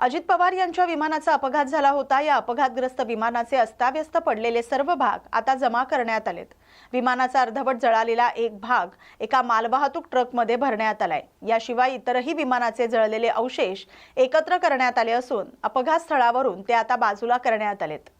अजित पवार यांच्या विमानाचा अपघात झाला होता. या अपघातग्रस्त विमानाचे अस्ताव्यस्त पडलेले सर्व भाग आता जमा करण्यात आलेत. विमानाचा अर्धवट जळालेला एक भाग एका मालवाहतूक ट्रकमध्ये भरण्यात आलाय. याशिवाय इतरही विमानाचे जळलेले अवशेष एकत्र करण्यात आले असून अपघात स्थळावरून ते आता बाजूला करण्यात आलेत.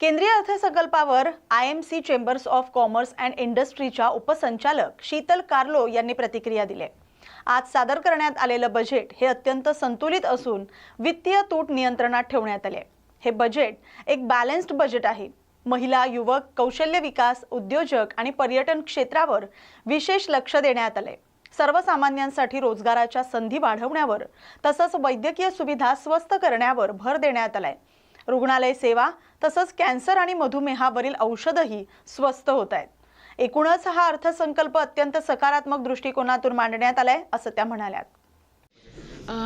केंद्रीय अर्थसंकल्पावर I M C chambers of commerce and इंडस्ट्रीच्या उपसंचालक शीतल कार्लो यांनी प्रतिक्रिया दिली आज सादर करण्यात आलेलं बजेट हे अत्यंत संतुलित असून वित्तीय तूट नियंत्रणात ठेवण्यात आले हे बजेट एक बॅलन्स्ड बजेट आहे. महिला युवक कौशल्य विकास उद्योजक आणि पर्यटन क्षेत्रावर विशेष लक्ष देण्यात आले सर्वसामान्यांसाठी रोजगाराच्या संधी वाढवण्यावर तसंच वैद्यकीय सुविधा स्वस्त करण्यावर भर देण्यात आलाय. रुग्णालय सेवा तसंच कॅन्सर आणि मधुमेहावरील औषधही स्वस्त होत आहेत. एकूणच हा अर्थसंकल्प अत्यंत सकारात्मक दृष्टिकोनातून मांडण्यात आलाय असं त्या म्हणाल्या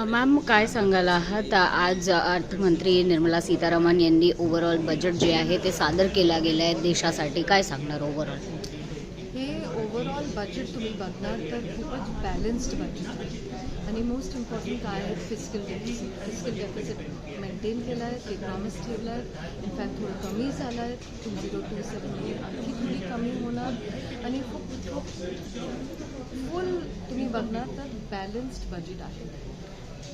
मॅम काय सांगाल आहात? आज अर्थमंत्री निर्मला सीतारामन यांनी ओव्हरऑल बजेट जे आहे ते सादर केलं गेलं आहे देशासाठी. काय सांगणार ओव्हरऑल हे ओव्हरऑल बजेट तुम्ही बघणार तर खूपच बॅलन्स्ड बजेट आहे. आणि मोस्ट इम्पॉर्टंट काय आहे physical deficit physical deficit maintain केला आहे इकॉनॉमिक्स ठेवला आहे. इनफॅक्ट थोडं कमी झालं आहे. टू झिरो टू सेवन आणखी थोडी कमी होणार. आणि खूप खूप फुल तुम्ही बघणार तर बॅलन्स्ड बजेट आहे.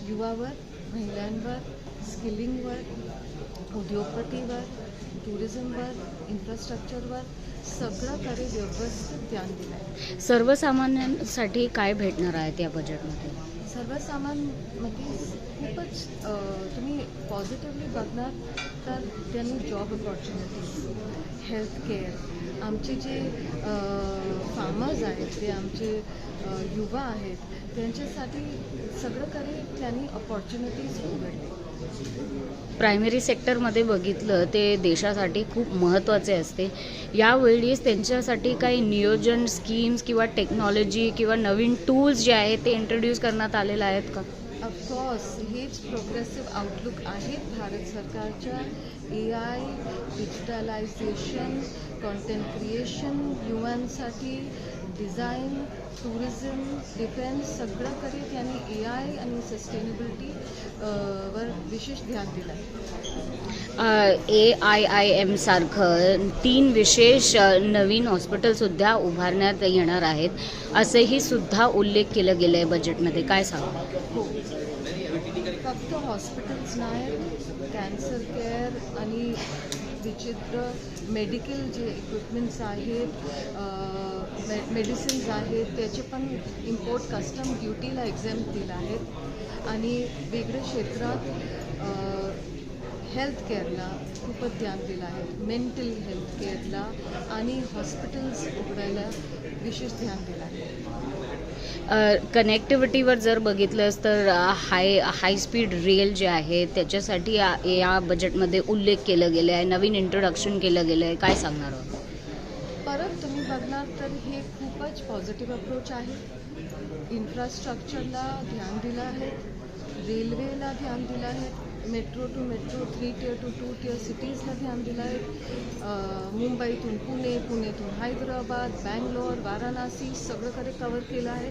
युवावर महिलांवर स्किलिंगवर उद्योगपतीवर टुरिझमवर इन्फ्रास्ट्रक्चरवर सगळ्याकडे व्यवस्थित ध्यान दिलं आहे सर्वसामान्यांसाठी काय भेटणार आहे या बजेटमध्ये सर्वसामान्यमध्ये म्हणजे खूपच तुम्ही पॉझिटिव्हली बघणार तर त्यांनी जॉब अपॉर्च्युनिटीज हेल्थकेअर आमचे जे फार्मर्स आहेत ते आमचे युवा आहेत त्यांच्यासाठी सगळं काही त्यांनी अपॉर्च्युनिटीज उघडले. प्रायमरी सेक्टरमध्ये बघितलं ते देशासाठी खूप महत्त्वाचे असते. यावेळीस त्यांच्यासाठी काही नियोजन स्कीम्स किंवा टेक्नॉलॉजी किंवा नवीन टूल्स जे आहेत ते इंट्रोड्यूस करण्यात आलेले आहेत का? ऑफकोर्स हेच प्रोग्रेसिव्ह आउटलुक आहेत. भारत सरकारच्या A I digitalisation content creation युवांसाठी design tourism defence करीत त्यांनी ए आय आणि सस्टेनेबिलिटी वर विशेष ध्यान दिलं आहे ए आय आय एम सारखं तीन विशेष नवीन हॉस्पिटलसुद्धा उभारण्यात येणार आहेत. असेही सुद्धा उल्लेख केलं गेलं आहे बजेटमध्ये काय सांगा हो. फक्त हॉस्पिटल्स नाही कॅन्सर केअर आणि विचित्र मेडिकल जे इक्विपमेंट्स आहेत मेडिसिन्स आहेत त्याचे पण इम्पोर्ट कस्टम ड्युटीला एक्झाम दिलं आहेत. आणि वेगळ्या क्षेत्रात हेल्थ केअरला खूपच ध्यान दिलं आहे. मेंटल हेल्थ केअरला आणि हॉस्पिटल्स उघडायला विशेष ध्यान दिलं आहे. कनेक्टिव्हिटीवर जर बघितलंस तर हाय हाय स्पीड रेल जे आहे त्याच्यासाठी या या बजेटमध्ये उल्लेख केलं गेलं आहे नवीन इंट्रोडक्शन केलं गेलं आहे काय सांगणार आहोत? परत तुम्ही बघणार तर हे खूपच पॉझिटिव्ह अप्रोच आहे. इन्फ्रास्ट्रक्चरला ध्यान दिलं आहे. रेल्वेला ध्यान दिलं आहे. Metro two metro three tier two two tier सिटीजला ध्यान दिलं आहे. मुंबईतून पुणे पुणेतून हैदराबाद बँगलोर वाराणसी सगळंकडे कवर केलं आहे.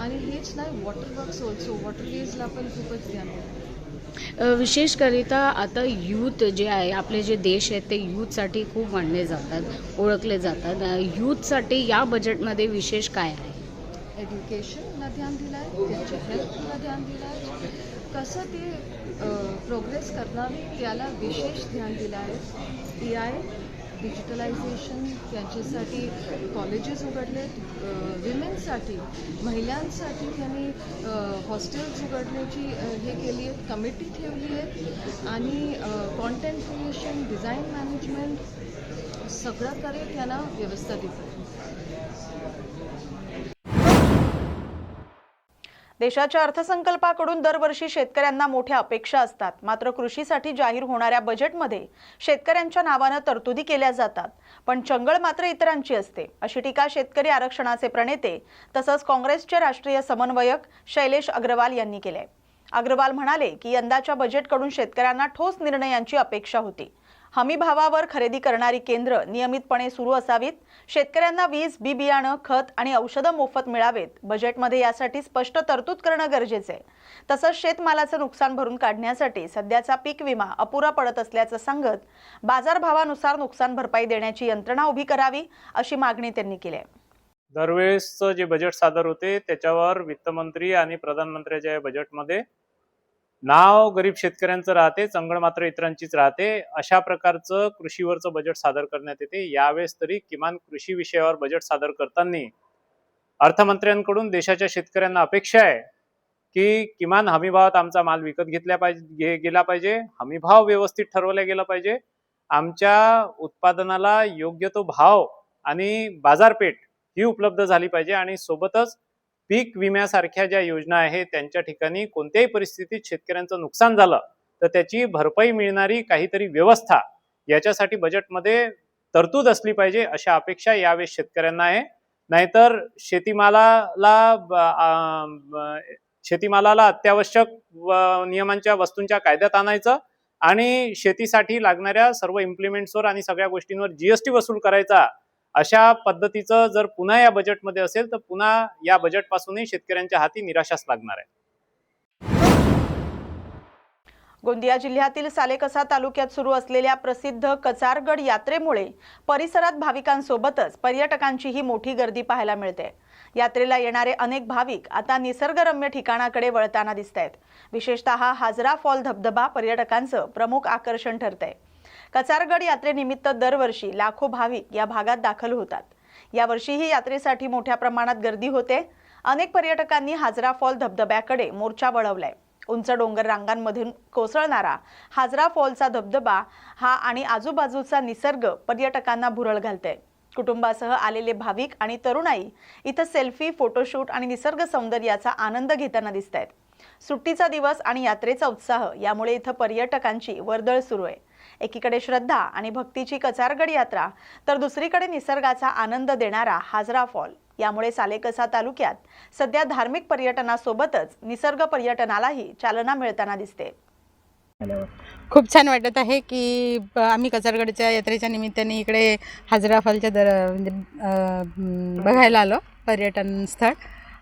आणि हेच नाही वॉटर वर्क्स ऑल्सो वॉटरवेजला पण खूपच ध्यान दिलं विशेषकरिता आता यूथ जे आहे आपले जे देश आहेत ते यूथसाठी खूप मानले जातात ओळखले जातात. यूथसाठी या बजेटमध्ये विशेष काय आहे? एज्युकेशनला ध्यान दिलं आहे त्यांच्या हेल्थला ध्यान दिलं आहे कसं ते प्रोग्रेस करणार त्याला विशेष ध्यान दिलं आहे ए आय डिजिटलायझेशन त्यांच्यासाठी कॉलेजेस उघडलेत. विमेनसाठी महिलांसाठी त्यांनी हॉस्टेल्स उघडण्याची हे केली आहेत कमिटी ठेवली आहेत आणि कॉन्टेंट क्रिएशन डिझाईन मॅनेजमेंट सगळं करे त्यांना व्यवस्था दिली देशाच्या अर्थसंकल्पाकडून दरवर्षी शेतकऱ्यांना मोठ्या अपेक्षा असतात. मात्र कृषीसाठी जाहीर होणाऱ्या बजेटमध्ये शेतकऱ्यांच्या नावानं तरतुदी केल्या जातात. पण चंगळ मात्र इतरांची असते. अशी टीका शेतकरी आरक्षणाचे प्रणेते तसंच काँग्रेसचे राष्ट्रीय समन्वयक शैलेश अग्रवाल यांनी केले अग्रवाल म्हणाले की यंदाच्या बजेटकडून शेतकऱ्यांना ठोस निर्णयांची अपेक्षा होती. हमी भावावर खरेदी करणारी केंद्र नियमितपणे सुरू असावीत. शेतकऱ्यांना वीज बी बियाणं खत आणि औषधं मोफत मिळावेत. बजेटमध्ये यासाठी स्पष्ट तरतूद करणं गरजेचं आहे. तसंच शेतमालाचं नुकसान भरून काढण्यासाठी सध्याचा पीक विमा अपुरा पडत असल्याचं सांगत बाजारभावानुसार नुकसान भरपाई देण्याची यंत्रणा उभी करावी अशी मागणी त्यांनी केली आहे. दरवेळेसचं जे बजेट सादर होते त्याच्यावर वित्तमंत्री आणि प्रधानमंत्र्याच्या या बजेटमध्ये नाव गरीब शेतकऱ्यांचं राहते चंगळ मात्र इतरांचीच राहते. अशा प्रकारचं कृषीवरचं बजेट सादर करण्यात येते. यावेळेस तरी किमान कृषी विषयावर बजेट सादर करताना अर्थमंत्र्यांकडून देशाच्या शेतकऱ्यांना अपेक्षा आहे की किमान हमीभावात आमचा माल विकत घेतल्या पाहिजे गे- गेला पाहिजे. हमीभाव व्यवस्थित ठरवला गेला पाहिजे. आमच्या उत्पादनाला योग्य तो भाव आणि बाजारपेठ ही उपलब्ध झाली पाहिजे आणि सोबतच पीक विम्यासारख्या ज्या योजना आहेत त्यांच्या ठिकाणी कोणत्याही परिस्थितीत शेतकऱ्यांचं नुकसान झालं तर त्याची भरपाई मिळणारी काहीतरी व्यवस्था याच्यासाठी बजेटमध्ये तरतूद असली पाहिजे अशा अपेक्षा यावेळेस शेतकऱ्यांना आहे. नाहीतर शेतीमालाला शेतीमालाला अत्यावश्यक नियमांच्या वस्तूंच्या कायद्यात आणायचं आणि शेतीसाठी लागणाऱ्या सर्व इम्प्लिमेंट्सवर आणि सगळ्या गोष्टींवर जीएसटी वसूल करायचा अशा पद्धतीचं जर पुन्हा या बजेटमध्ये असेल तर पुन्हा या बजेटपासूनही शेतकऱ्यांच्या हाती निराशाच लागणार आहे. गोंदिया जिल्ह्यातील सालेकसा तालुक्यात सुरू असलेल्या प्रसिद्ध कचारगड यात्रेमुळे परिसरात भाविकांसोबतच पर्यटकांचीही मोठी गर्दी पाहायला मिळते. यात्रेला येणारे अनेक भाविक आता निसर्गरम्य ठिकाणाकडे वळताना दिसत आहेत विशेषतः हाजरा फॉल धबधबा पर्यटकांचं प्रमुख आकर्षण ठरतंय. कचारगड यात्रेनिमित्त दरवर्षी लाखो भाविक या भागात दाखल होतात. यावर्षीही यात्रेसाठी मोठ्या प्रमाणात गर्दी होते. अनेक पर्यटकांनी हाजरा फॉल धबधब्याकडे मोर्चा वळवलाय. उंच डोंगर रांगांमधून कोसळणारा हाजरा फॉलचा धबधबा हा आणि आजूबाजूचा निसर्ग पर्यटकांना भुरळ घालते कुटुंबासह आलेले भाविक आणि तरुणाई इथं सेल्फी फोटोशूट आणि निसर्ग सौंदर्याचा आनंद घेताना दिसत आहेत सुट्टीचा दिवस आणि यात्रेचा उत्साह यामुळे इथं पर्यटकांची वर्दळ सुरू आहे. एकीकडे श्रद्धा आणि भक्तीची कचारगड यात्रा तर दुसरीकडे निसर्गाचा आनंद देणारा हाजरा फॉल. यामुळे सालेकसा तालुक्यात सध्या धार्मिक पर्यटनासोबतच निसर्ग पर्यटनालाही चालना मिळताना दिसते. खूप छान वाटत आहे की आम्ही कचारगडच्या यात्रेच्या निमित्ताने इकडे हाजरा फॉलच्या दर म्हणजे बघायला आलो पर्यटन स्थळ.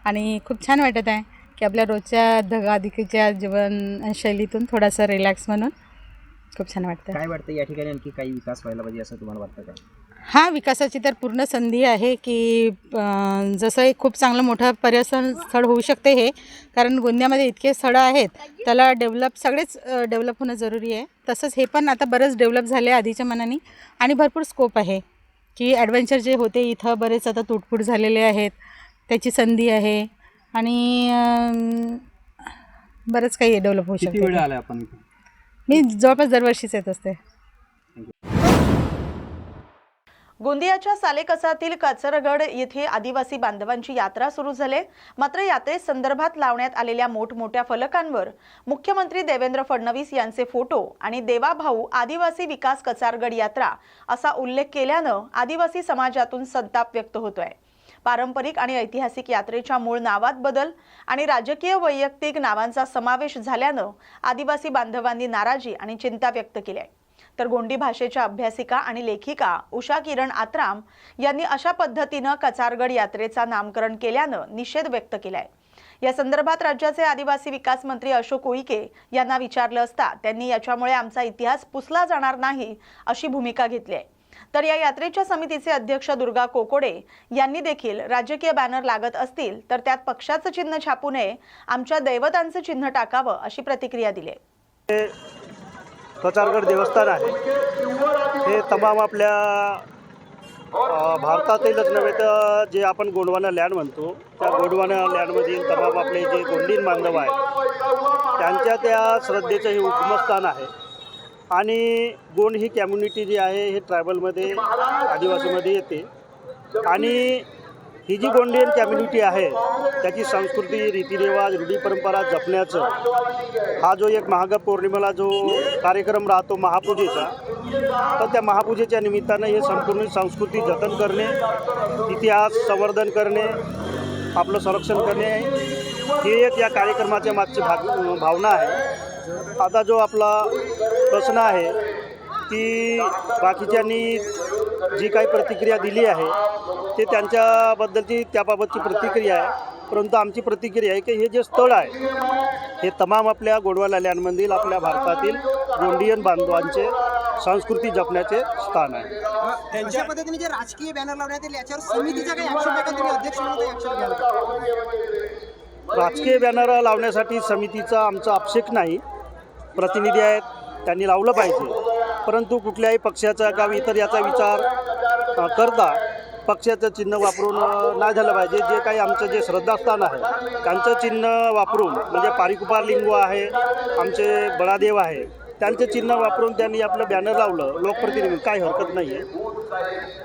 आणि खूप छान वाटत आहे की आपल्या रोजच्या धगाधिकीच्या जीवनशैलीतून थोडासा रिलॅक्स म्हणून खूप छान वाटतं. काय वाटतं या ठिकाणी आणखी काही विकास व्हायला पाहिजे असं तुम्हाला वाटतं का? हा विकासाची तर पूर्ण संधी आहे की अं, जसं एक खूप चांगलं मोठं पर्यटन स्थळ होऊ शकते हे. कारण गोंदियामध्ये इतके स्थळं आहेत त्याला डेव्हलप सगळेच डेव्हलप होणं जरुरी आहे. तसंच हे पण आता बरंच डेव्हलप झाले आहे आधीच्या मनाने आणि भरपूर स्कोप आहे की ॲडव्हेंचर जे होते इथं बरेच आता तुटफूट झालेले आहेत त्याची संधी आहे आणि अं, बरंच काही डेव्हलप होऊ किती वेळ शकते आला आपण इथे? मी जवळपास दरवर्षीच येत असते. गोंदियाच्या सालेकसातील काचरगड येथे आदिवासी बांधवांची यात्रा सुरू झाली. मात्र यात्रेसंदर्भात लावण्यात आलेल्या मोठमोठ्या फलकांवर मुख्यमंत्री देवेंद्र फडणवीस यांचे फोटो आणि देवाभाऊ आदिवासी विकास कचारगड यात्रा असा उल्लेख केल्यानं आदिवासी समाजातून संताप व्यक्त होतोय. पारंपरिक आणि ऐतिहासिक यात्रेच्या मूळ नावात बदल आणि राजकीय वैयक्तिक नावांचा समावेश झाल्यानं आदिवासी बांधवांनी नाराजी आणि चिंता व्यक्त केली आहे. तर गोंडी भाषेच्या अभ्यासिका आणि लेखिका उषा किरण आत्राम यांनी अशा पद्धतीनं कचारगड यात्रेचा नामकरण केल्यानं निषेध व्यक्त केलाय या संदर्भात राज्याचे आदिवासी विकास मंत्री अशोक उईके यांना विचारलं असता त्यांनी याच्यामुळे आमचा इतिहास पुसला जाणार नाही अशी भूमिका घेतली आहे. तर या यात्रेच्या समितीचे अध्यक्ष दुर्गा कोकोडे यांनी देखील राजकीय बॅनर लागत असतील तर त्यात पक्षाचं चिन्ह छापू नये आमच्या दैवतांचं चिन्ह टाकावं अशी प्रतिक्रिया दिली आहे. कचारगड देवस्थान आहे. हे तमाम आपल्या भारतातीलच नव्हे तर जे आपण गोंडवाना लँड म्हणतो त्या गोंडवाना लँडमधील तमाम आपले जे गोंडीन बांधव आहेत त्यांच्या त्या श्रद्धेचं हे उगमस्थान आहे. आणि गोंड ही कम्युनिटी जी आहे हे ट्रायबलमध्ये आदिवासीमध्ये येते. आणि ही जी गोंडियन कम्युनिटी आहे त्याची संस्कृती रीतिरिवाज रूढी परंपरा जपण्याचं हा जो एक महाग पौर्णिमेला जो कार्यक्रम राहतो महापूजेचा तर त्या महापूजेच्या निमित्तानं हे संपूर्ण संस्कृती जतन करणे इतिहास संवर्धन करणे आपलं संरक्षण करणे ही एक या कार्यक्रमाच्या मागची भाग भावना आहे. आता जो आपला प्रश्न आहे की बाकीच्यांनी जी काही प्रतिक्रिया दिली आहे ते त्यांच्याबद्दलची त्याबाबतची प्रतिक्रिया आहे. परंतु आमची प्रतिक्रिया आहे की हे जे स्थळ आहे हे तमाम आपल्या गोंडवाला लँडमधील आपल्या भारतातील गोंडियन बांधवांचे संस्कृती जपण्याचे स्थान आहे. अशा पद्धतीने जे राजकीय बॅनर लावण्यात येईल याच्यावर समितीचा काही अध्यक्ष म्हणून? राजकीय बॅनर लावण्यासाठी समितीचा आमचा आक्षेप नाही. प्रतिनिधी आहेत त्यांनी लावलं पाहिजे. परंतु कुठल्याही पक्षाचा किंवा इतर याचा विचार करता पक्षाचं चिन्ह वापरून नाही झालं पाहिजे. जे काही आमचं जे श्रद्धास्थान आहे त्यांचं चिन्ह वापरून म्हणजे पारिकुपार लिंगू आहे आमचे बळादेव आहे त्यांचं चिन्ह वापरून त्यांनी आपलं बॅनर लावलं लोकप्रतिनिधी काही हरकत नाही आहे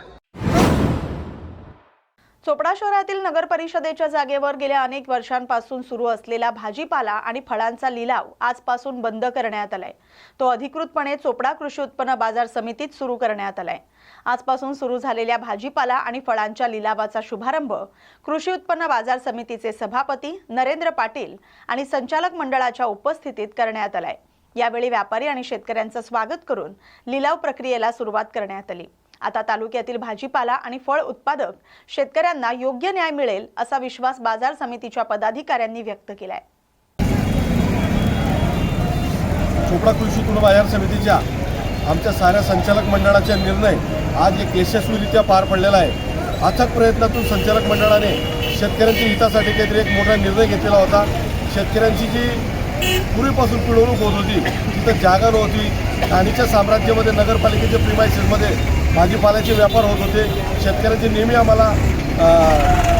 चोपडा शहरातील नगर परिषदेच्या जागेवर गेल्या अनेक वर्षांपासून सुरू असलेला भाजीपाला आणि फळांचा लिलाव आजपासून बंद करण्यात आलाय. तो अधिकृतपणे चोपडा कृषी उत्पन्न बाजार समितीत सुरू करण्यात आलाय. आजपासून सुरू झालेल्या भाजीपाला आणि फळांच्या लिलावाचा शुभारंभ कृषी उत्पन्न बाजार समितीचे सभापती नरेंद्र पाटील आणि संचालक मंडळाच्या उपस्थितीत करण्यात आलाय. यावेळी व्यापारी आणि शेतकऱ्यांचं स्वागत करून लिलाव प्रक्रियेला सुरुवात करण्यात आली. आता तालुक्यातील भाजीपाला आणि फळ उत्पादक शेतकऱ्यांना योग्य न्याय मिळेल असा विश्वास बाजार समितीच्या पदाधिकाऱ्यांनी व्यक्त केलाय. चोपडा कृषी उत्पन्न बाजार समितीच्या आमच्या साऱ्या संचालक मंडळाचा निर्णय आज एक यशस्वीरित्या पार पडलेला आहे. अथक प्रयत्नातून संचालक मंडळाने शेतकऱ्यांच्या हितासाठी काहीतरी एक मोठा निर्णय घेतलेला होता. शेतकऱ्यांची जी पूर्वीपासून पिळवणूक होत होती तिथं जागा नव्हती. खाणीच्या साम्राज्यामध्ये नगरपालिकेच्या प्रिमायसेसमध्ये भाजीपाल्याचे व्यापार होत होते. शेतकऱ्यांचे नेहमी आम्हाला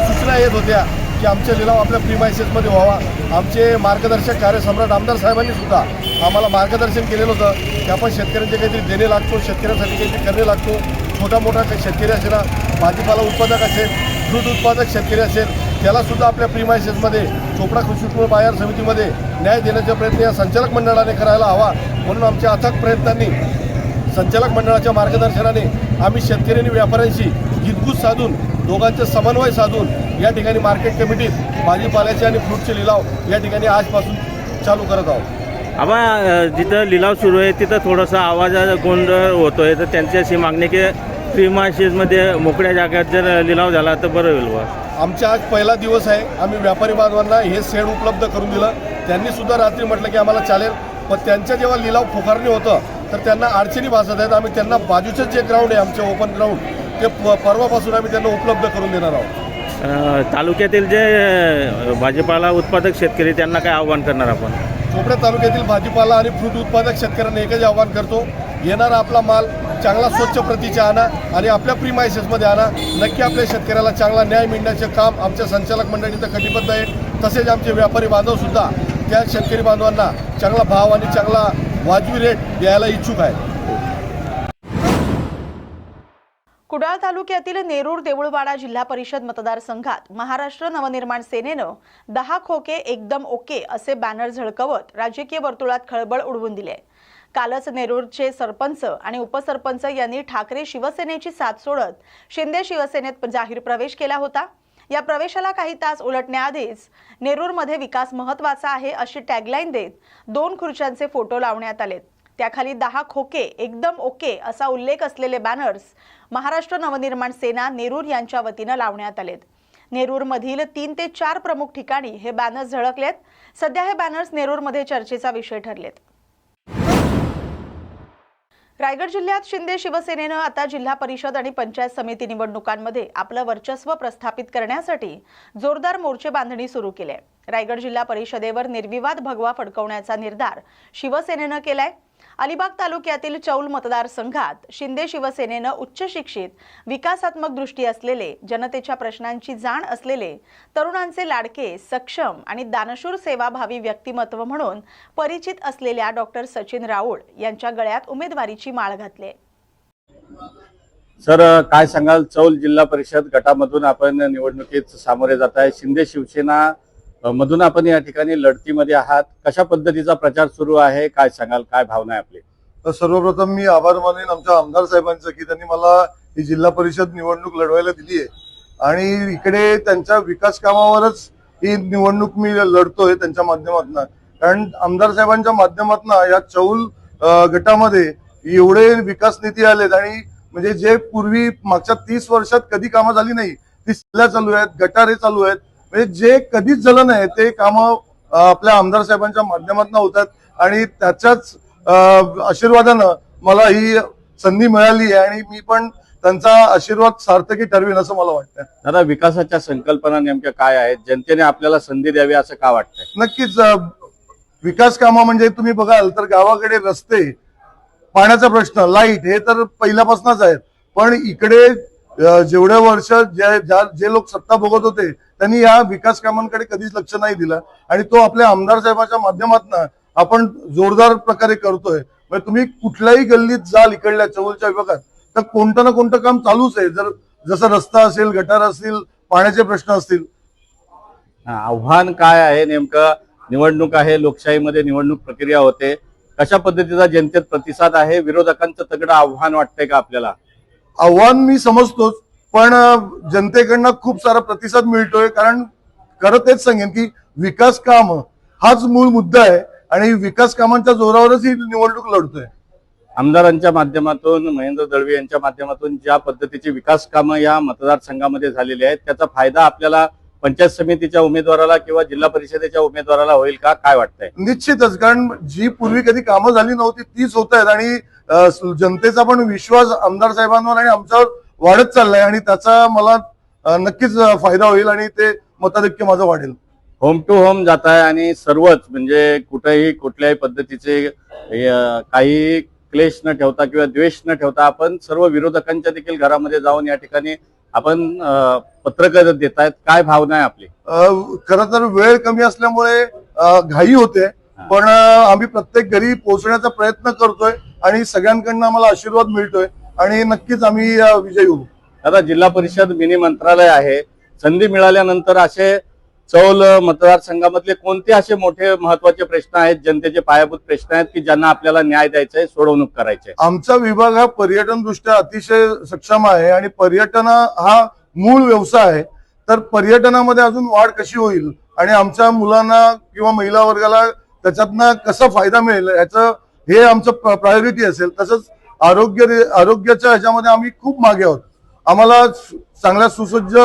सूचना येत होत्या की आमचे लिलाव आपल्या प्रिमायसेसमध्ये व्हावा. आमचे मार्गदर्शक कार्यसम्राट आमदार साहेबांनी सुद्धा आम्हाला मार्गदर्शन केलेलं होतं. की आपण शेतकऱ्यांचे काहीतरी देणे लागतो शेतकऱ्यांसाठी काहीतरी करणे लागतो. छोटा मोठा काही शेतकरी असेल भाजीपाला उत्पादक असेल दूध उत्पादक शेतकरी असेल त्यालासुद्धा आपल्या प्रिमायसेसमध्ये चोपडा कृषी उत्पन्न बाजार समितीमध्ये न्याय देण्याचा प्रयत्न या संचालक मंडळाने करायला हवा. म्हणून आमच्या अथक प्रयत्नांनी संचालक मंडळाच्या मार्गदर्शनाने आम्ही शेतकरी आणि व्यापाऱ्यांशी हितगुज साधून दोघांचे समन्वय साधून या ठिकाणी मार्केट कमिटीत भाजीपाल्याचे आणि फ्रूटचे लिलाव या ठिकाणी आजपासून चालू करत आहोत. आबा जिथं लिलाव सुरू आहे तिथं थोडासा आवाज गोंधळ होतोय. तर त्यांची अशी मागणी की फ्री मार्केटमध्ये मोकळ्या जागेत जर लिलाव झाला तर बरं होईल बा आमचा आज पहिला दिवस आहे. आम्ही व्यापारी बांधवांना हे शेड उपलब्ध करून दिलं. त्यांनी सुद्धा रात्री म्हटलं की आम्हाला चालेल. पण त्यांच्या जेव्हा लिलाव फुकारणी होतं तर त्यांना अडचणी भासत आहेत. आम्ही त्यांना बाजूचं जे ग्राउंड आहे आमचे ओपन ग्राउंड ते प- परवापासून आम्ही त्यांना उपलब्ध करून देणार आहोत. तालुक्यातील जे भाजीपाला उत्पादक शेतकरी त्यांना काय आव्हान करणार आपण? चोपड्या तालुक्यातील भाजीपाला आणि फ्रूट उत्पादक शेतकऱ्यांना एकच आवाहन करतो. येणारा आपला माल चांगला स्वच्छ प्रतीचा आणा आणि आपल्या प्रीमायसेसमध्ये आणा. नक्की आपल्या शेतकऱ्याला चांगला न्याय मिळण्याचे काम आमच्या संचालक मंडळी इथं कटिबद्ध आहे तसेच आमचे व्यापारी बांधवसुद्धा त्या शेतकरी बांधवांना चांगला भाव आणि चांगला वाजवी रेट द्यायला इच्छुक आहे कुडाळ तालुक्यातील नेरूर देऊळवाडा जिल्हा परिषद मतदारसंघात महाराष्ट्र नवनिर्माण सेनेनं दहा खोके एकदम ओके असे बॅनर झळकवत राजकीय वर्तुळात खळबळ उडवून दिले. कालच नेरूरचे सरपंच आणि उपसरपंच यांनी ठाकरे शिवसेनेची साथ सोडत शिंदे शिवसेनेत जाहीर प्रवेश केला होता. या प्रवेशाला काही तास उलटण्याआधीच नेरूरमध्ये विकास महत्त्वाचा आहे अशी टॅगलाईन देत दोन खुर्च्यांचे फोटो लावण्यात आलेत. त्याखाली दहा खोके एकदम ओके असा उल्लेख असलेले बॅनर्स महाराष्ट्र नवनिर्माण सेना नेरूर यांच्या वतीनं लावण्यात आलेत. नेरूरमधील तीन ते चार प्रमुख ठिकाणी हे बॅनर्स झळकलेत. सध्या हे बॅनर्स नेरूरमध्ये चर्चेचा विषय ठरलेत. रायगड जिल्ह्यात शिंदे शिवसेनेनं आता जिल्हा परिषद आणि पंचायत समिती निवडणुकांमध्ये आपलं वर्चस्व प्रस्थापित करण्यासाठी जोरदार मोर्चे बांधणी सुरू केली आहे. रायगड जिल्हा परिषदेवर निर्विवाद भगवा फडकवण्याचा निर्धार शिवसेनेनं केलाय. अलिबाग तालुक्यातील चौल मतदारसंघात शिंदे शिवसेनेनं उच्च शिक्षित विकासात्मक दृष्टी असलेले जनतेच्या प्रश्नांची जाण असलेले तरुणांचे लाडके सक्षम आणि दानशूर सेवाभावी व्यक्तिमत्व म्हणून परिचित असलेल्या डॉक्टर सचिन राऊळ यांच्या गळ्यात उमेदवारीची माळ घातली. सर काय सांगाल? चौल जिल्हा परिषद गटामधून आपण निवडणुकीत सामोरे जात आहे. शिंदे शिवसेना मधून आपण या ठिकाणी लढतीमध्ये आहात. कशा पद्धतीचा प्रचार सुरू आहे? काय सांगाल? काय भावना आहे आपली? तर सर्वप्रथम मी आभार मानेन आमच्या आमदार साहेबांचं की त्यांनी मला ही जिल्हा परिषद निवडणूक लढवायला दिली आहे. आणि इकडे त्यांच्या विकास कामावरच ही निवडणूक मी लढतोय त्यांच्या माध्यमातून. कारण आमदार साहेबांच्या माध्यमातून या चौल गटामध्ये एवढे विकास निधी आलेत आणि म्हणजे जे पूर्वी मागच्या तीस वर्षात कधी कामं झाली नाही ती सल्ल्या चालू आहेत गटारे चालू आहेत. म्हणजे जे कधीच झालं नाही ते कामं आपल्या आमदार साहेबांच्या माध्यमातून होतात आणि त्याच्याच आशीर्वादानं मला ही संधी मिळाली आहे आणि मी पण त्यांचा आशीर्वाद सार्थकी ठरवीन असं मला वाटतं दादा विकासाच्या संकल्पना नेमक्या काय आहेत? जनतेने आपल्याला संधी द्यावी असं का वाटतंय? नक्कीच विकास कामं म्हणजे तुम्ही बघाल तर गावाकडे रस्ते पाण्याचा प्रश्न लाइट हे तर पहिल्यापासूनच आहेत. पण इकडे अ, जेवढे वर्ष जे ज्या- जे लोक सत्ता भोगत होते त्यांनी या विकास कामांकडे कधीच लक्ष नाही दिलं. आणि तो आपल्या आमदार साहेबांच्या माध्यमातून आपण जोरदार प्रकारे करतोय. म्हणजे तुम्ही कुठल्याही गल्लीत जाल इकडल्या चौलच्या विभागात तर कोणतं ना कोणतं काम चालूच आहे. जर जसं रस्ता असेल गटार असतील पाण्याचे प्रश्न असतील. आव्हान काय आहे नेमकं? निवडणूक आहे लोकशाहीमध्ये निवडणूक प्रक्रिया होते. कशा पद्धतीचा जनतेत प्रतिसाद आहे? विरोधकांचं तगडं आव्हान वाटतंय का आपल्याला? आव्हान मी समजतोच. पण जनतेकडनं खूप सारा प्रतिसाद मिळतोय कारण खरं तेच सांगेन की विकास काम हाच मूळ मुद्दा आहे आणि विकास कामांच्या जोरावरच ही निवडणूक लढतोय. आमदारांच्या माध्यमातून महेंद्र दळवी यांच्या माध्यमातून ज्या पद्धतीची विकास कामं या मतदारसंघामध्ये झालेली आहेत त्याचा फायदा आपल्याला पंचायत समितीच्या उमेदवाराला किंवा जिल्हा परिषदेच्या उमेदवाराला होईल का? काय वाटतंय? निश्चितच कारण जी पूर्वी कधी कामं झाली नव्हती तीच होत आहेत आणि जनतेचा पण विश्वास आमदार साहेबांवर आणि आमच्यावर वाढत चाललाय आणि त्याचा मला नक्कीच फायदा होईल आणि ते मताधिक्य माझं वाढेल. होम टू होम जात आहे आणि सर्वच म्हणजे कुठेही कुठल्याही पद्धतीचे काही क्लेश न ठेवता किंवा द्वेष न ठेवता आपण सर्व विरोधकांच्या देखील घरामध्ये जाऊन या ठिकाणी आपण अ, पत्रकार देत आहेत काय भावना आहे आपली? खर तर वेळ कमी असल्यामुळे घाई होते. पण आम्ही प्रत्येक घरी पोहोचण्याचा प्रयत्न करतोय आणि सगळ्यांकडनं आम्हाला आशीर्वाद मिळतोय. आणि नक्कीच आम्ही विजयी होऊ. आता जिल्हा परिषद मिनी मंत्रालय आहे. संधी मिळाल्यानंतर असे चौल मतदारसंघामधले कोणते असे मोठे महत्त्वाचे प्रश्न आहेत जनतेचे पायाभूत प्रश्न आहेत की ज्यांना आपल्याला न्याय द्यायचा आहे सोडवणूक करायची आमचा विभाग हा पर्यटन दृष्ट्या अतिशय सक्षम आहे आणि पर्यटन हा मूळ व्यवसाय आहे. तर पर्यटनामध्ये अजून वाढ कशी होईल आणि आमच्या मुलांना किंवा महिला वर्गाला त्याच्यातनं कसा फायदा मिळेल याचं हे आमचं प्रायोरिटी असेल. तसंच आरोग्य आरोग्याच्या ह्याच्यामध्ये आम्ही खूप मागे आहोत. आम्हाला चांगल्या सुसज्ज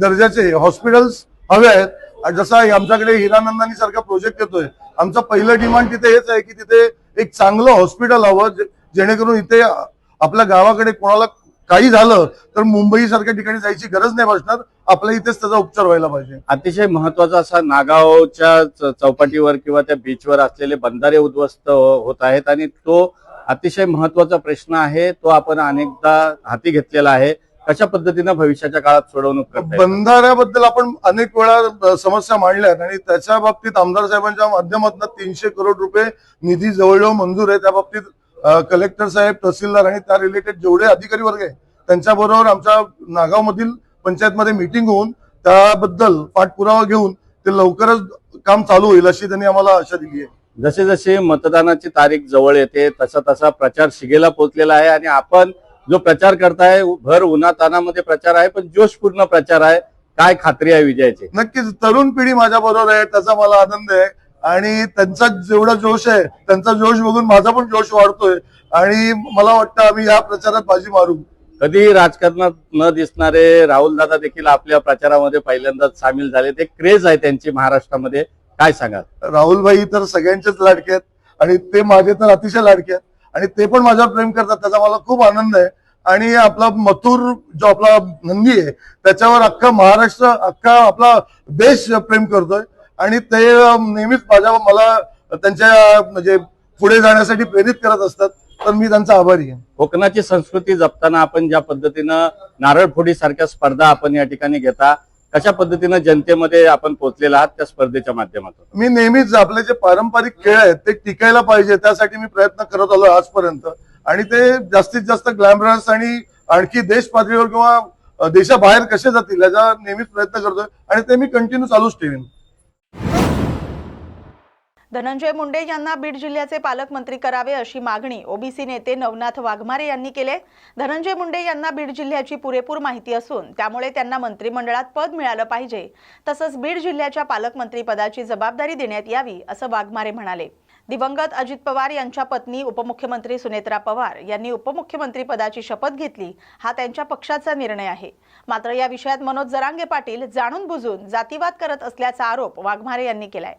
दर्जाचे हॉस्पिटल्स हवे आहेत. जसा आमच्याकडे हिरानंदानी सारखा प्रोजेक्ट येतोय. आमचं पहिलं डिमांड तिथे हेच आहे की तिथे एक चांगलं हॉस्पिटल हवं जेणेकरून इथे आपल्या गावाकडे कोणाला काही झालं तर मुंबई सारख्या ठिकाणी जायची गरज नाही भासणार. आपल्या इथेच त्याचा उपचार व्हायला पाहिजे. अतिशय महत्त्वाचा असा नागावच्या चौपाटीवर किंवा त्या बीचवर असलेले बंधारे उद्ध्वस्त हो- होत आहेत आणि तो अतिशय महत्त्वाचा प्रश्न आहे. तो आपण अनेकदा हाती घेतलेला आहे. कशा पद्धतीनं भविष्याच्या काळात सोडवणूक बंधाऱ्याबद्दल आपण अनेक वेळा समस्या मांडल्यात आणि त्याच्या बाबतीत आमदार साहेबांच्या माध्यमातून तीनशे करोड रुपये निधी जवळजवळ मंजूर आहे. त्या बाबतीत कलेक्टर साहेब तहसीलदार आणि त्या रिलेटेड जेवढे अधिकारी वर्ग आहे त्यांच्याबरोबर आमच्या नागावमधील पंचायतमध्ये मिटिंग होऊन त्याबद्दल पाठपुरावा घेऊन ते लवकरच काम चालू होईल अशी त्यांनी आम्हाला आशा दिली आहे. जसे जसे मतदानाची तारीख जवळ येते तसा तसा प्रचार शिगेला पोहोचलेला आहे आणि आपण जो प्रचार करताय भर उन्हातानामध्ये प्रचार आहे पण जोशपूर्ण प्रचार आहे काय खात्री आहे विजयाची? नक्कीच तरुण पिढी माझ्या बरोबर आहे त्याचा मला आनंद आहे. आणि त्यांचा जेवढा जोश आहे त्यांचा जोश बघून माझा पण जोश वाढतोय. आणि मला वाटतं आम्ही या प्रचारात बाजी मारू. कधी राजकारणात न दिसणारे राहुल दादा देखील आपल्या प्रचारामध्ये पहिल्यांदाच सामील झाले ते क्रेज आहे त्यांची महाराष्ट्रामध्ये. काय सांगाल? राहुलभाई तर सगळ्यांचेच लाडके आहेत. आणि ते माझे तर अतिशय लाडके आहेत. आणि ते पण माझ्यावर प्रेम करतात त्याचा मला खूप आनंद आहे. आणि आपला मथुर जो आपला नंदी आहे त्याच्यावर अख्खा महाराष्ट्र अख्खा आपला देश प्रेम करतोय. आणि ते नेहमीच माझ्या मला त्यांच्या म्हणजे पुढे जाण्यासाठी प्रेरित करत असतात. तर मी त्यांचा आभारी आहे. कोकणाची संस्कृती जपताना आपण ज्या पद्धतीनं नारळ फोडी सारख्या स्पर्धा आपण या ठिकाणी घेता कशा पद्धतीनं जनतेमध्ये आपण पोहोचलेला आहात त्या स्पर्धेच्या माध्यमातून? मी नेहमीच आपले जे पारंपरिक खेळ आहेत ते टिकायला पाहिजे त्यासाठी मी प्रयत्न करत आलो आजपर्यंत. आणि ते जास्तीत जास्त ग्लॅमरस आणि आणखी देश पातळीवर किंवा देशाबाहेर कसे जातील याचा नेहमीच प्रयत्न करतोय आणि ते मी कंटिन्यू चालूच ठेवीन. धनंजय मुंडे यांना बीड जिल्ह्याचे पालकमंत्री करावे अशी मागणी ओबीसी नेते नवनाथ वाघमारे यांनी केले धनंजय मुंडे यांना बीड जिल्ह्याची पुरेपूर माहिती असून त्यामुळे त्यांना मंत्रिमंडळात पद मिळालं पाहिजे. तसंच बीड जिल्ह्याच्या पालकमंत्री पदाची जबाबदारी देण्यात यावी असं वाघमारे म्हणाले. दिवंगत अजित पवार यांच्या पत्नी उपमुख्यमंत्री सुनेत्रा पवार यांनी उपमुख्यमंत्री पदाची शपथ घेतली. हा त्यांच्या पक्षाचा निर्णय आहे. मात्र या विषयात मनोज जरांगे पाटील जाणून बुजून जातीवाद करत असल्याचा आरोप वाघमारे यांनी केलाय.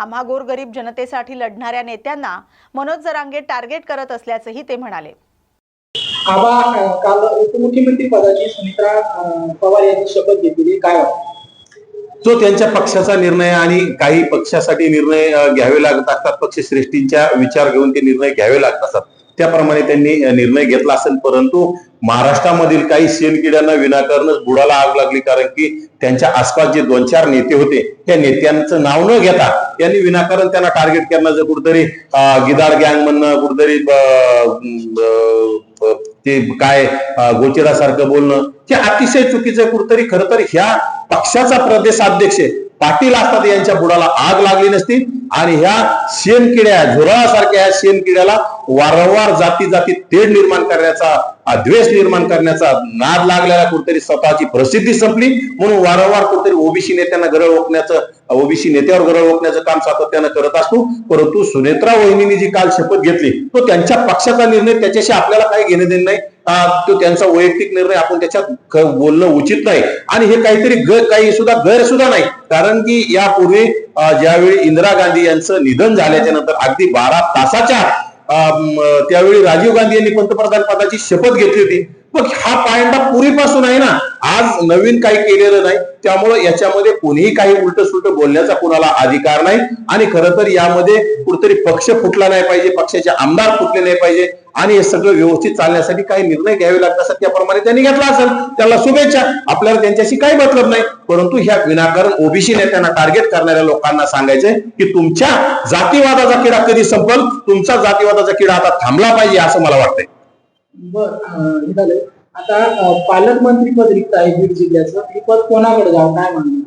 आम्हा गोरगरीब जनतेसाठी लढणाऱ्या नेत्यांना मनोज जरांगे टार्गेट करत असल्याचंही ते म्हणाले. आबा काल उपमुख्यमंत्री पदाची सुमित्रा पवार यांनी शपथ घेतलेली काय? जो त्यांच्या पक्षाचा निर्णय आणि काही पक्षासाठी निर्णय घ्यावे लागत असतात पक्षश्रेष्ठींच्या विचार घेऊन ते निर्णय घ्यावे लागत असतात. त्याप्रमाणे त्यांनी निर्णय घेतला असेल. परंतु महाराष्ट्रामधील काही शेणकिड्यांना विनाकारणच बुडाला आग लागली. कारण की त्यांच्या आसपास जे दोन चार नेते होते त्या नेत्यांचं नाव न घेता यांनी विनाकारण त्यांना टार्गेट करण्याचं कुठेतरी गिदार गिदाड गँग म्हणणं कुठेतरी ते काय गोचिरासारखं बोलणं हे अतिशय चुकीचं कुठेतरी खरं तर ह्या पक्षाचा प्रदेशाध्यक्ष पाटील असतात यांच्या बुडाला आग लागली नसती. आणि ह्या शेणकिड्या झुरळासारख्या ह्या शेणकिड्याला वारंवार जाती जाती तेढ निर्माण करण्याचा द्वेष निर्माण करण्याचा नाद लागलेला कुठेतरी स्वतःची प्रसिद्धी संपली. म्हणून वारंवार कुठेतरी ओबीसी नेत्यांना गरळ ओकण्याचं ओबीसी नेत्यावर गरळ ओकण्याचं काम सातत्यानं करत असतो. परंतु सुनेत्रा वहिनीने जी काल शपथ घेतली तो त्यांच्या पक्षाचा निर्णय त्याच्याशी आपल्याला काही घेणं देणे नाही. तो त्यांचा वैयक्तिक निर्णय आपण त्याच्यात बोलणं उचित नाही. आणि हे काहीतरी ग काही सुद्धा गैर सुद्धा नाही. कारण की यापूर्वी ज्यावेळी इंदिरा गांधी यांचं निधन झाल्याच्यानंतर अगदी बारा तासाच्या अं, त्यावेळी राजीव गांधी यांनी पंतप्रधान पदाची शपथ घेतली होती. मग हा पायंडा पूर्वीपासून आहे ना आज नवीन काही केलेलं नाही. त्यामुळे याच्यामध्ये कोणीही काही उलट सुलट बोलण्याचा कोणाला अधिकार नाही. आणि खरं तर यामध्ये कुठेतरी पक्ष फुटला नाही पाहिजे पक्षाचे आमदार फुटले नाही पाहिजे. आणि हे सगळं व्यवस्थित चालण्यासाठी काही निर्णय घ्यावे लागतात असतात त्याप्रमाणे त्यांनी घेतला असेल. त्याला शुभेच्छा. आपल्याला त्यांच्याशी काही मतलब नाही. परंतु ह्या विनाकारण ओबीसी नेत्यांना टार्गेट करणाऱ्या लोकांना सांगायचंय की तुमच्या जातीवादाचा किडा कधी संपल? तुमचा जातीवादाचा किडा आता थांबला पाहिजे असं मला वाटतंय. बर हे झालं. आता पालकमंत्री पद रिक्त आहे बीड जिल्ह्याचं. हे पद कोणाकडे जावं काय म्हणणं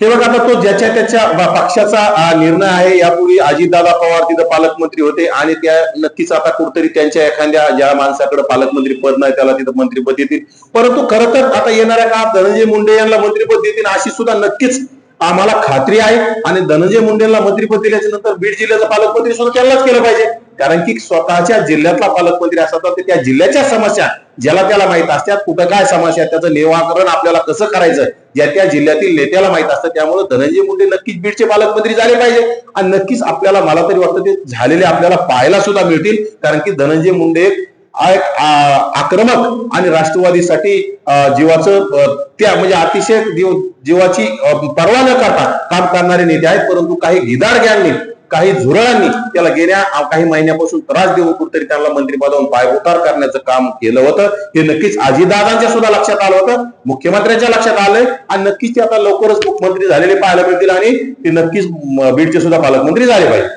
ते बघा आता तो ज्याच्या त्याच्या पक्षाचा निर्णय आहे यापूर्वी अजितदादा पवार तिथं पालकमंत्री होते आणि त्या नक्कीच आता कुठतरी त्यांच्या एखाद्या ज्या माणसाकडे पालकमंत्री पद नाही त्याला तिथं मंत्रीपद देतील. परंतु खरं तर आता येणाऱ्या काळात धनंजय मुंडे यांना मंत्रीपद देतील अशी सुद्धा नक्कीच आम्हाला खात्री आहे आणि धनंजय मुंडेला मंत्रीपद दिल्याच्या नंतर बीड जिल्ह्याचा पालकमंत्री सुद्धा त्यांनाच केलं पाहिजे. कारण की स्वतःच्या जिल्ह्यातला पालकमंत्री असतात तर त्या जिल्ह्याच्या समस्या ज्याला त्याला माहीत असतात कुठं काय समस्या त्याचं निवाकरण आपल्याला कसं करायचं या त्या जिल्ह्यातील नेत्याला माहीत असतं. त्यामुळे धनंजय मुंडे नक्कीच बीडचे पालकमंत्री झाले पाहिजे. आणि नक्कीच आपल्याला मला तरी वाटतं ते झालेले आपल्याला पाहायला सुद्धा मिळतील. कारण की धनंजय मुंडे आक्रमक आणि राष्ट्रवादीसाठी जीवाचं त्या म्हणजे अतिशय जीव जीवाची पर्वा न करता काम करणारे नेते आहेत परंतु काही गिदार गँगनी काही झुरळांनी त्याला गेल्या काही महिन्यापासून त्रास देऊन कुठेतरी त्यांना मंत्रिपदावरून पायउतार करण्याचं काम केलं होतं. हे नक्कीच अजितदादांच्या सुद्धा लक्षात आलं होतं. मुख्यमंत्र्यांच्या लक्षात आलंय आणि नक्कीच ते आता लवकरच मुख्यमंत्री झालेले पाहायला मिळतील आणि ते नक्कीच बीडचे सुद्धा पालकमंत्री झाले पाहिजे.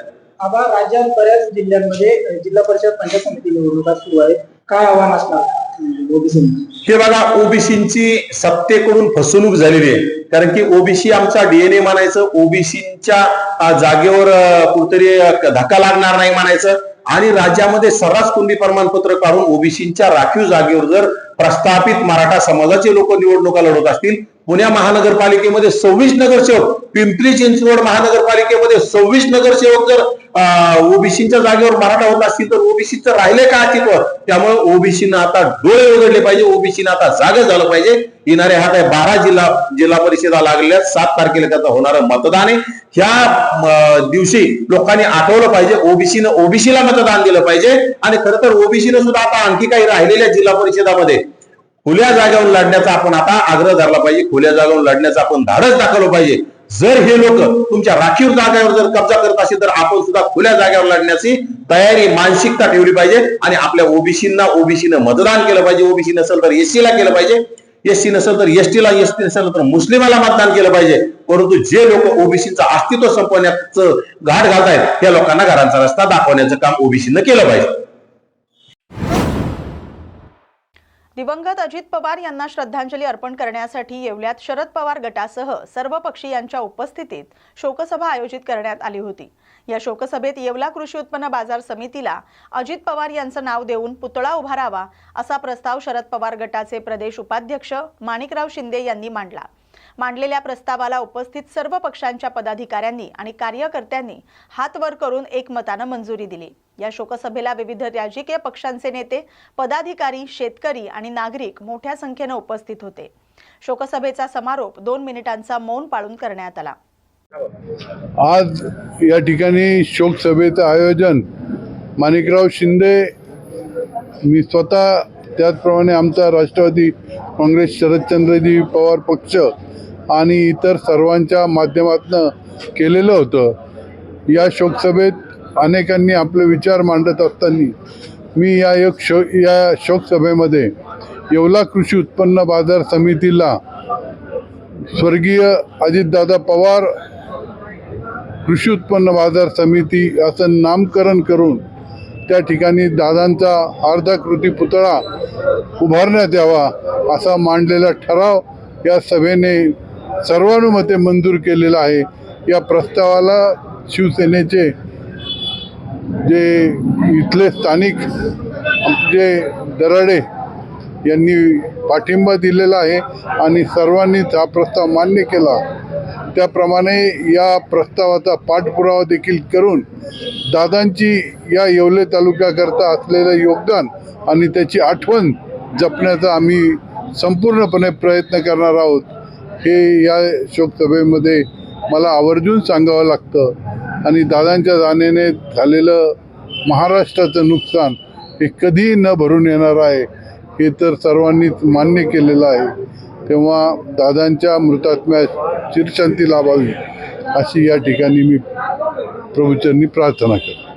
आबा राज्यात बऱ्याच जिल्ह्यांमध्ये जिल्हा परिषद पंचायत समिती निवडणुका सुरू आहेत. काय आव्हान असणार? ओबीसी. हे बघा ओबीसीची सत्तेकडून फसवणूक झालेली आहे. कारण की ओबीसी आमचा डीएनए म्हणायचं ओबीसीच्या जागेवर कुठतरी धक्का लागणार नाही म्हणायचं आणि राज्यामध्ये सर्रास कुंडी प्रमाणपत्र काढून ओबीसीच्या राखीव जागेवर जर प्रस्थापित मराठा समाजाचे लोक निवडणुका लढवत असतील पुण्या महानगरपालिकेमध्ये सव्वीस नगरसेवक पिंपरी चिंचवड महानगरपालिकेमध्ये सव्वीस नगरसेवक जर ओबीसीच्या जागेवर मराठा होत असतील तर ओबीसीचं राहिले का अस्तित्व त्यामुळे ओबीसीनं आता डोळे उघडले पाहिजे ओबीसीनं आता जागा झालं पाहिजे. येणारे हा काय बारा जिल्हा जिल्हा परिषदा लागलेल्या सात तारखेला त्याचं होणारं मतदान आहे. ह्या दिवशी लोकांनी आठवलं पाहिजे ओबीसीनं ओबीसीला मतदान दिलं पाहिजे. आणि खरं तर ओबीसीनं सुद्धा आता आणखी काही राहिलेल्या जिल्हा परिषदामध्ये खुल्या जागेवर लढण्याचा आपण आता आग्रह धरला पाहिजे. खुल्या जागेवर लढण्याचा आपण धाडस दाखवलं पाहिजे. जर हे लोक तुमच्या राखीव जागेवर जर कब्जा करत असेल तर आपण सुद्धा खुल्या जागेवर लढण्याची तयारी मानसिकता ठेवली पाहिजे आणि आपल्या ओबीसींना ओबीसीनं मतदान केलं पाहिजे. ओबीसी नसेल तर एससीला केलं पाहिजे. एससी नसेल तर एसटीला एसटी नसेल तर मुस्लिमाला मतदान केलं पाहिजे. परंतु जे लोक ओबीसीचं अस्तित्व संपवण्याचं घाट आहेत त्या लोकांना घरांचा रस्ता दाखवण्याचं काम ओबीसीनं केलं पाहिजे. दिवंगत अजित पवार यांना श्रद्धांजली अर्पण करण्यासाठी येवल्यात शरद पवार गटासह सर्व पक्षीयांच्या उपस्थितीत शोकसभा आयोजित करण्यात आली होती. या शोकसभेत येवला कृषी उत्पन्न बाजार समितीला अजित पवार यांचं नाव देऊन पुतळा उभारावा असा प्रस्ताव शरद पवार गटाचे प्रदेश उपाध्यक्ष माणिकराव शिंदे यांनी मांडला. मांडलेल्या प्रस्तावाला उपस्थित सर्व पक्षांच्या पदाधिकाऱ्यांनी आणि कार्यकर्त्यांनी हात वर करून एकमतानं मंजुरी दिली. या शोकसभेला विविध राजकीय पक्षांचे नेते पदाधिकारी शेतकरी आणि नागरिक मोठ्या संख्येनं उपस्थित होते. शोकसभेचा समारोप दोन मिनिटांचा मौन पाळून करण्यात आला. आज या ठिकाणी शोकसभेचं आयोजन माणिकराव शिंदे मी स्वतः त्याचप्रमाणे आमचा राष्ट्रवादी काँग्रेस शरदचंद्रजी पवार पक्ष आणि इतर सर्वांच्या माध्यमातून केलेलं होतं. या शोकसभेत अनेकांनी आपले विचार मांडत असताना मी या एक शो या शोकसभेमध्ये येवला कृषी उत्पन्न बाजार समितीला स्वर्गीय अजितदादा पवार कृषी उत्पन्न बाजार समिती असं नामकरण करून त्या ठिकाणी दादांचा अर्धाकृती पुतळा उभारण्यात यावा असा मांडलेला ठराव या सभेने सर्वानुमते मंजूर केलेला आहे. या प्रस्तावाला शिवसेनेचे जे इथले स्थानिक जे दराडे यांनी पाठिंबा दिलेला आहे आणि सर्वांनीच हा प्रस्ताव मान्य केला. त्याप्रमाणे या प्रस्तावाचा पाठपुरावा देखील करून दादांची या येवले तालुक्याकरता असलेलं योगदान आणि त्याची आठवण जपण्याचा आम्ही संपूर्णपणे प्रयत्न करणार आहोत. हे या शोकसभेमध्ये मला आवर्जून सांगावं लागतं. आणि दादांच्या जाण्याने झालेलं महाराष्ट्राचं नुकसान हे कधीही न भरून येणार आहे हे तर सर्वांनीच मान्य केलेलं आहे. तेव्हा दादांच्या मृतात्म्यास चिरशांती लाभावी अशी या ठिकाणी मी प्रभूचरणी प्रार्थना करतो.